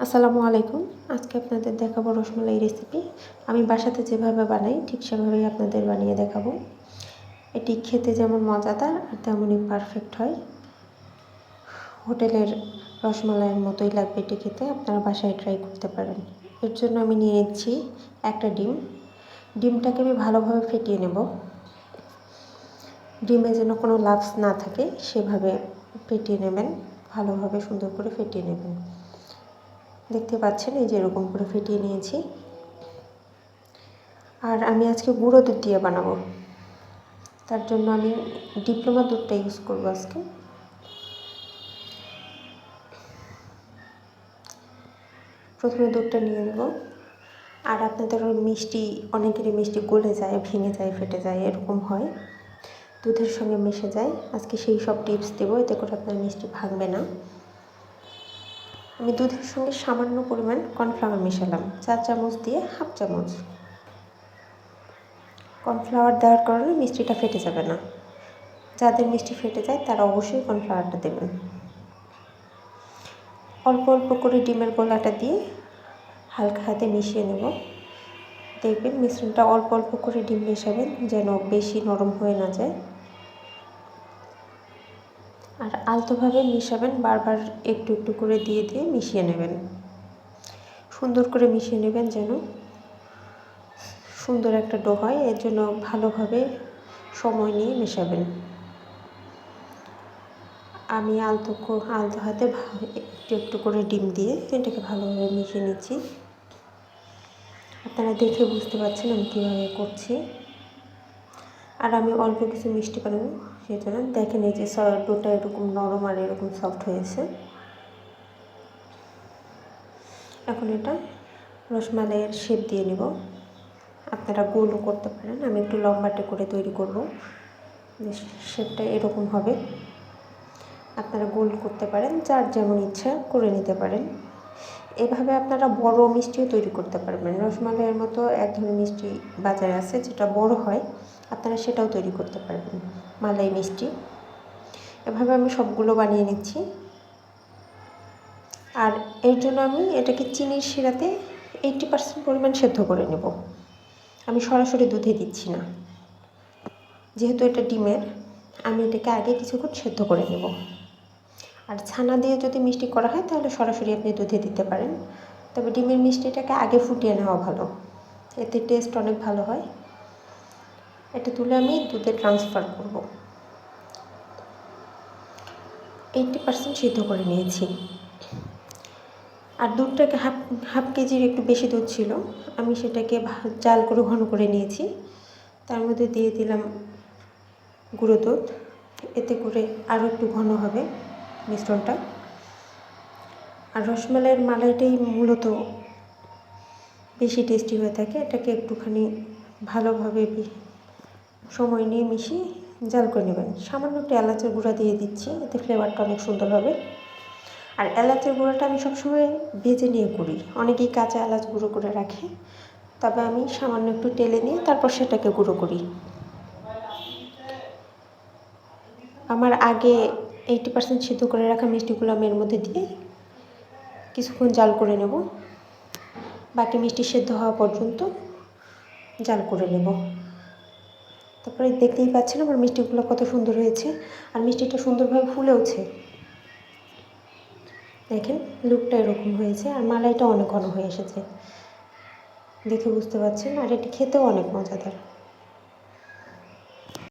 আসসালামু আলাইকুম। আজকে আপনাদের দেখাবো রসমালাই রেসিপি আমি বাসাতে যেভাবে বানাই, ঠিক সেভাবেই আপনাদের বানিয়ে দেখাবো। এটি খেতে যেমন মজাদার আর তেমনই পারফেক্ট হয়। হোটেলের রসমালাইয়ের মতোই লাগবে এটি খেতে। আপনারা বাসায় ট্রাই করতে পারেন। এর জন্য আমি নিয়ে নিচ্ছি একটা ডিম। ডিমটাকে আমি ভালোভাবে ফেটিয়ে নেব। ডিমে যেন কোনো লাভস না থাকে, সেভাবে ফেটিয়ে নেবেন। ভালোভাবে সুন্দর করে ফেটিয়ে নেবেন। দেখতে পাচ্ছেন, এই যে এরকম করে ফেটিয়ে নিয়েছি। আর আমি আজকে গুঁড়ো দুধ দিয়ে বানাবো। তার জন্য আমি ডিপ্লোমা দুধটা ইউজ করব আজকে। প্রথমে দুধটা নিয়ে নেব। আর আপনাদের মিষ্টি, অনেকেরই মিষ্টি গলে যায়, ভেঙে যায়, ফেটে যায়, এরকম হয়। দুধের সঙ্গে মিশে যায়। আজকে সেই সব টিপস দেবো, এতে করে আপনার মিষ্টি ভাঙবে না। আমি দুধের সঙ্গে সামান্য পরিমাণ কর্নফ্লাওয়ার মেশালাম। চার চামচ দিয়ে হাফ চামচ। কর্নফ্লাওয়ার দেওয়ার কারণে মিষ্টিটা ফেটে যাবে না। যাদের মিষ্টি ফেটে যায়, তারা অবশ্যই কর্নফ্লাওয়ারটা দেবেন। অল্প অল্প করে ডিমের গোলাটা দিয়ে হালকা হাতে মিশিয়ে নেব। দেখবেন মিশ্রণটা অল্প অল্প করে ডিম মেশাবেন, যেন বেশি নরম হয়ে না যায়। আর আলতোভাবে মিশাবেন, বারবার একটু একটু করে দিয়ে দিয়ে মিশিয়ে নেবেন। সুন্দর করে মিশিয়ে নেবেন যেন সুন্দর একটা ডো হয়, এর জন্য ভালোভাবে সময় নিয়ে মেশাবেন। আমি আলতো আলতো হাতে একটু একটু করে ডিম দিয়ে এটাকে ভালোভাবে মিশিয়ে নিচ্ছি। আপনারা দেখে বুঝতে পারছেন আমি কীভাবে করছি। আর আমি অল্প কিছু মিষ্টি বানাবো জন্য দেখেন এই যে ডোটা এরকম নরম আর এরকম সফট হয়েছে। এখন এটা রসমালাইয়ের শেপ দিয়ে নেব। আপনারা গোলও করতে পারেন, আমি একটু লম্বাটে করে তৈরি করব। শেপটা এরকম হবে। আপনারা গোল করতে পারেন, যার যেমন ইচ্ছা করে নিতে পারেন। এভাবে আপনারা বড় মিষ্টিও তৈরি করতে পারবেন। রসমালাইয়ের মতো এক ধরনের মিষ্টি বাজারে আছে, যেটা বড় হয়, আপনারা সেটাও তৈরি করতে পারবেন। মালাই মিষ্টি। এভাবে আমি সবগুলো বানিয়ে নিচ্ছি। আর এর জন্য আমি এটাকে চিনির শিরাতে এইটটি পার্সেন্ট পরিমাণ সেদ্ধ করে নেব। আমি সরাসরি দুধে দিচ্ছি না। যেহেতু এটা ডিমের, আমি এটাকে আগে কিছুক্ষণ সেদ্ধ করে নেব। আর ছানা দিয়ে যদি মিষ্টি করা হয়, তাহলে সরাসরি আপনি দুধে দিতে পারেন। তবে ডিমের মিষ্টিটাকে আগে ফুটিয়ে নেওয়া ভালো। এতে টেস্ট অনেক ভালো হয়। এটা তুলে আমি দুধে ট্রান্সফার করব। এইটটি পার্সেন্ট সিদ্ধ করে নিয়েছি। আর দুধটাকে হাফ হাফ কেজির একটু বেশি দুধ ছিল, আমি সেটাকে জাল করে ঘন করে নিয়েছি। তার মধ্যে দিয়ে দিলাম গুঁড়ো দুধ। এতে করে আরও একটু ঘন হবে মিশ্রণটা। আর রসমালাইয়ের মালাইটাই মূলত বেশি টেস্টি হয়ে থাকে। এটাকে একটুখানি ভালোভাবে সময় নিয়ে মিশিয়ে জাল করে নেবেন। সামান্য একটু এলাচের গুঁড়া দিয়ে দিচ্ছি, এতে ফ্লেভারটা অনেক সুন্দর হবে। আর এলাচের গুঁড়াটা আমি সবসময় ভেজে নিয়ে করি। অনেকেই কাঁচা এলাচ গুঁড়ো করে রাখে। তবে আমি সামান্য একটু তেলে নিয়ে তারপর সেটাকে গুঁড়ো করি। আমার আগে এইটি পার্সেন্ট সিদ্ধ করে রাখা মিষ্টিগুলো আমি এর মধ্যে দিয়ে কিছুক্ষণ জাল করে নেব। বাকি মিষ্টি সেদ্ধ হওয়া পর্যন্ত জাল করে নেব। তারপরে দেখতেই পাচ্ছেন আমার মিষ্টিগুলো কত সুন্দর হয়েছে। আর মিষ্টিটা সুন্দরভাবে ফুলেওছে দেখেন, লুকটা এরকম হয়েছে আর মালাইটা অনেক ঘন হয়ে এসেছে। দেখে বুঝতে পারছেন, আর এটি খেতেও অনেক মজাদার।